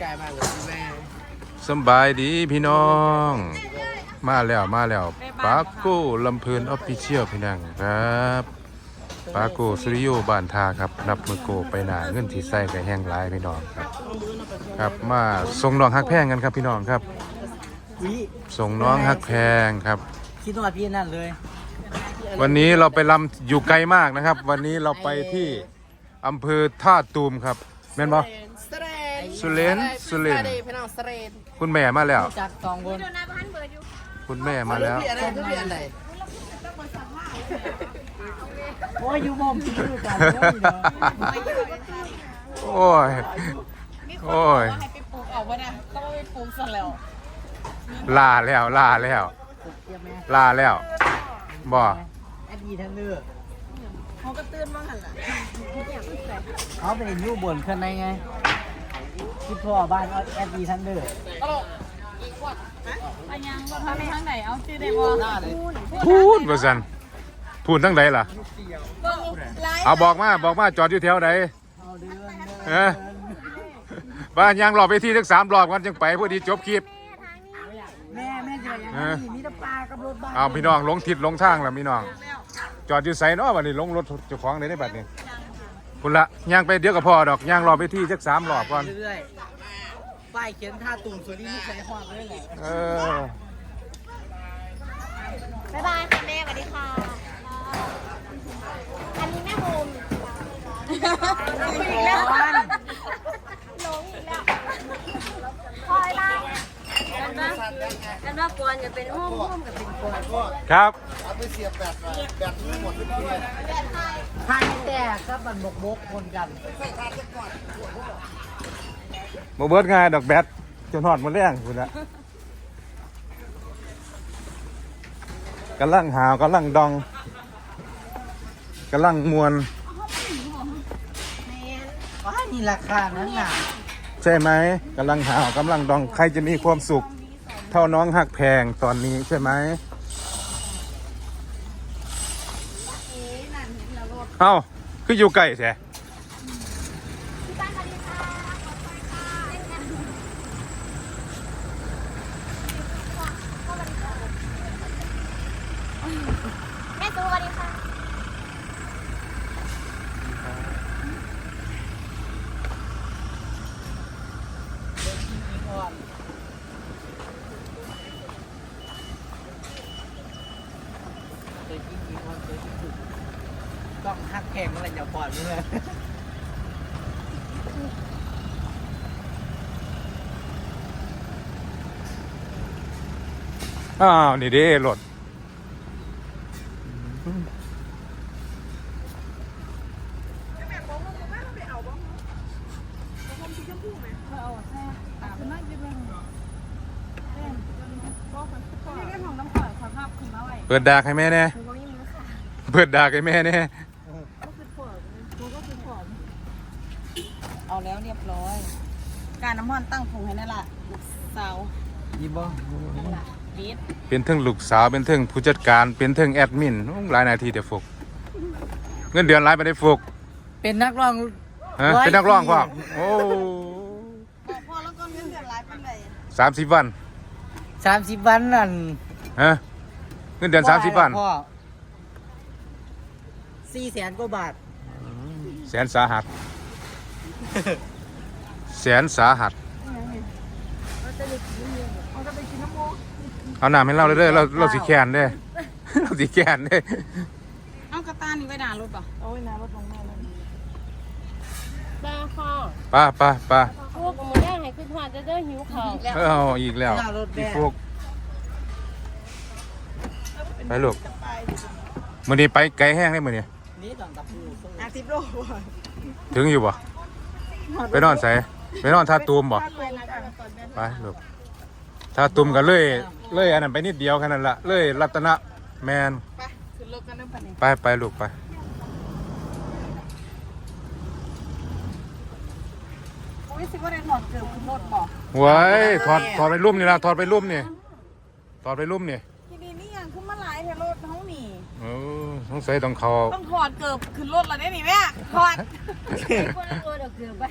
ไกลมากเลยแม่สำบายดีพี่น้อง มาแล้วมาแล้วปาโก้ลำเพลินออฟฟิเชียลพี่น้องครับปาโก้สุริโยบ้านทาครับ นับมือโกไปหนาเงินที่ใส่กับแห้งหลายพี่น้องครับ ครับมาส่งน้องฮักแพงกันครับพี่น้องครับ วิส่งน้องฮักแพงครับ คิดว่าพี่นั่นเลยวันนี้เราไปลำอยู่ไกลมากนะครับ วันนี้เราไปที่อำเภอท่าตูมครับ แม่นบ่สเรน สุเรนสุเรนพี่น้องสเรนคุณแม่มาแล้ว จากสองคนคุณแม่มาแล้วพี่อะไรพี่อะไรโอ้ยอยู่มุมที่อยู่กันเลยเนาะโอ้ยโอ้ยให้ไปปลูกเอาวะเนี่ยต้องไปปลูกซะแล้วลาแล้วลาแล้วเยี่ยมแม่ลาแล้วบ่แอดดีทั้งเลือกเขาก็ตื่นมาหันละเขาไปอยู่บนข้างในไง คิดพ่อบ้านแอดดีทั้งเลือกตลกอีกวัดอันยังว่าทางทางไหนเอาชื่อได้บ่พูดว่าซั่นพูดทั้งใดล่ะ เอาบอกมาบอกมาจอดอยู่แถวใดเอาเดือนเอ้อบ้านยางรอบไปที่ทั้งสามรอบกันจึงไปพอดีจบคลิปแม่แม่จะยังเออมีแต่ปลากับรถบ้านเอาพี่น้องลงทิศลงทางแล้วพี่น้อง จอดอยู่ไสเนาะบัดนี้ลงรถเจ้าของได้ได้บัดนี้ คุณละย่างไปเดี๋ยวก็พอดอกย่างรอบไปที่สักสามรอบก่อนเรื่อยๆป้ายเขียนท่าตุ่มสวนนี้ไม่ใส่หอดเลยแหละเออบ๊ายบายค่ะแม่สวัสดีค่ะ อันนี้แม่บุมลงอีกแล้วลงอีกแล้วคอยไล่ กันว่ากันว่ากวนจะเป็นห้องห้องกับเป็นกวนครับทางแตกครับมันบกบกคนกันบ่เบิดง่ายดอกแบตจนหอดหมดแรงคุณละกำลังหาวกำลังดองกำลังมวนว้านี่ราคานั้นน่ะใช่ไหมกำลังหาวกำลังดองใครจะมีความสุข เท่าน้องหักแพงตอนนี้ใช่ไหมเอ้าคืออยู่ไกลแท้ แม่ตูสวัสดีค่ะ เคยกินกี่คนเคยกินถูกต้องหักแข่งอะไรอย่าปล่อยเลยอ้าวนี่เด้รถเอาแท้ตามมาอยู่เบิ่งเล่นบ่คนพ่อนี่เป็นของน้ำข่อยขอภาพขึ้นมาไว้เปิดดากให้แม่แน่ เปิดดากให้แม่แน่ก็คือพ่อกูก็คือพ่อเอาแล้วเรียบร้อย การน้ำมันตั้งผงให้นั่นแหละลูกสาวยี่บ้บีดเป็นเทิงลูกสาวเป็นเทิงผู้จัดการเป็นเทิงแอดมินโอ้หลายหนาทีเดี๋ยวฟุกเงินเดือนหลายไปได้ฟุกเป็นนักร้องฮะร้อยเป็นนักร้องพ่อปีโอ้บอกพ่อแล้วก็เงินเดือนหลายปันเลยสามสิบวันสามสิบวันนั่นฮะเงินเดือนสามสิบวันพ่อ สี่แสนกว่าบาท แสนสาหัส แสนสาหัส เอาน้ำให้เราเลยเด้อเราเราสิแคนเด้เราสิแคนเด้เอากระตานี่ไว้ด่ารถป่ะเอาไว้หน้ารถลงมาเลยแม่ค่ะป้าป้าป้าพวกหมูย่างให้ขึ้นหัวจะเด้อหิวข้าวเอาอีกแล้วหน้ารถแม่อีฟุกไปลูกมื้อนี้ไปไกลแห้งได้มื้อนี้ นี่ต้องตะปูอาทิตย์โลถึงอยู่บ่ไปนอนใส่ไปนอนท่าตูมบ่ไปลูกท่าตูมกันเลยเลยอันนั้นไปนิดเดียวแค่นั้นละเลยรัตนะแมนไปขึ้นรถกันเริ่มปันนี้ไปไปลูกไปโอ้ยสิว่าได้ถอดเกือบขึ้นรถบอกไว้ถอดถอดไปรุ่มนี่ละถอดไปรุ่มนี่ถอดไปรุ่มนี่ทีนี้นี่ยังขึ้นมาหลายแถวรถเขาหนี เอ อสงสัยต้องเขาต้องถอดเกือบขึ้นรถแล้วได้หนิแม่ถอดคนละตัวเดี๋ยวเกือบไป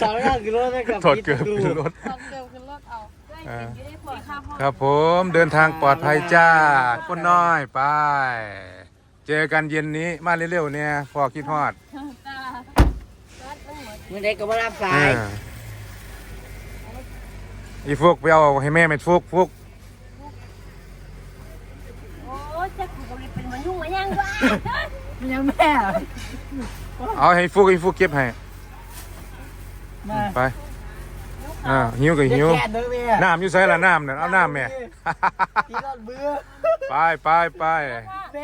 ถอดก็คือรถกับถอดเกือบขึ้นรถตอนเดิมขึ้นรถเอาอ่าอยู่ได้พอข้าวพ่อครับผมเดินทางปลอดภัยจ้าคนน้อยไป เจอกันเย็นนี้มาเร็วๆเนี่ยพอคิดฮอดเมื่อใดก็มารับสาเอยออีฟุกไปเอาให้แม่เม็ดฟุกฟุก โอ้ยจะกูก็เลยเป็นมันยุ่ง มายังวะมันยังแม่เอาให้ฟุกให้ฟุกเก็บให้มาไปอ่าหิวก็หิวแก่เด้อแม่น้ำอยู่ใส่ละน้ำเนี่ยเอาน้ำแม่ที่รถเบื่อไปไปไป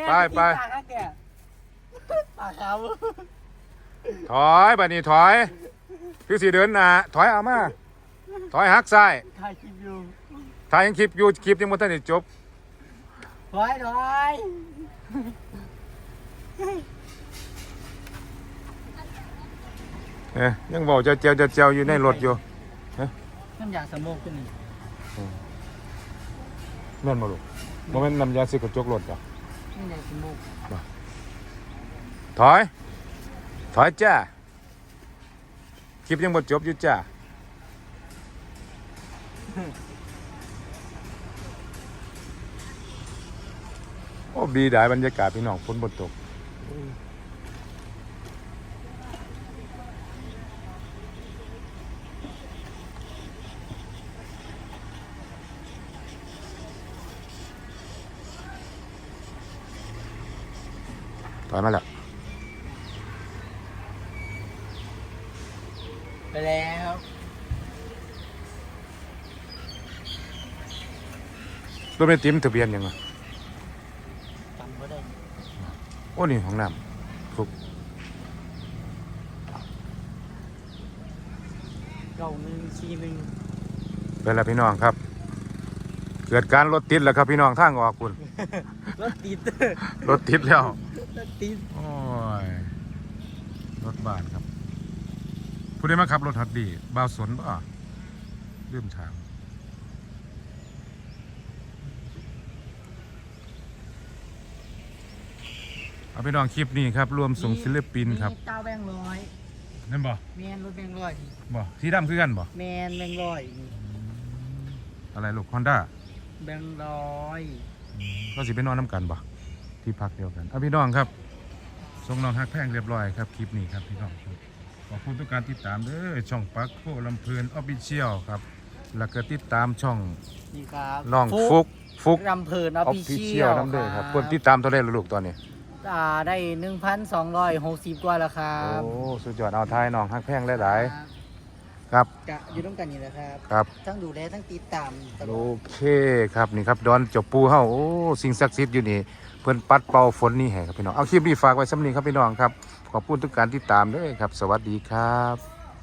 ไปไปปากแก่ปากเขาถอยบัดนี้ถอยคือสิเดินหน้าถอยเอามาถอยหักซ้ายถ่ายคลิปอยู่ถ่ายยังคลิปอยู่คลิปยังบ่ทันได้จบถอยถอย เอ้ยยังบอกจะเจียวจะเจียวอยู่ในรถอยู่น้ำยาสโมกขึ้นนี่แม่นบ่ลูกบ่แม่นน้ำยาสิกระจกรถจ้ะน้ำยาสโมกถอย ถอยจ้าคลิปยังบ่จบอยู่จ้าโอ้ดีได้บรรยากาศพี่น้องฝนบ่ตก ถอยมาแล้วไปแล้วรถไม่ติมทะเบียนยังไง จำก็ได้ โอ้นี่ห้องน้ำฟุกเก้าหนึ่งสี่หนึ่งเป็นแล้วพี่น้องครับ เกิดการรถติดแล้วครับพี่น้องทางออกคุณ รถติดรถติดแล้ว รถติดโอ้ย รถบานครับ ผู้ได้มาขับรถฮัดดี บ่าวสนป่ะลืมถาม เอาพี่น้องคลิปนี้ครับ รวมส่งศิลปินครับมีเก้าแบงค์ร้อยนั่นบ่แมนรถแบงค์ร้อยบ่สีดำคือกันบ่แมนแบงค์ร้อยนี่อะไรลูกฮอนด้าแบงค์ร้อยก็สิไปนอนน้ำกันบ่ที่พักเดียวกันเอาพี่น้องครับส่งน้องฮักแพงเรียบร้อยครับคลิปนี้ครับพี่น้องครับขอบคุณทุกการติดตามเด้อช่องปักโคลำเพลินออฟฟิเชียลครับแล้วก็ติดตามช่องนี่ครับน้องฟุกฟุกรำเพลินออออฟฟฟิฟิเชีเชียยลลน้ำเด้อครับคนติดตามตัวเลขลูกตอนนี้ อ่าได้หนึ่งพันสองร้อยหกสิบกว่าแล้วครัโอ้บสุดยอดเอาทายน้องฮักแพงหลายๆครับกะอยู่ต้องกันนี่แหละครับ ครับ ทั้งดูแลทั้งติดตามตลโออดเคครับนี่ครับดอนจบปูเฮาโอ้สิ่งศักดิ์สิทธิ์อยู่นี่เพื่อนปัดเป่าฝนนี่ให้ครับพี่น้องเอาคลิปนี้ฝากไว้สำนีครับพี่น้องครับขอบคุณทุกการติดตามเด้วยครับ สวัสดีครับ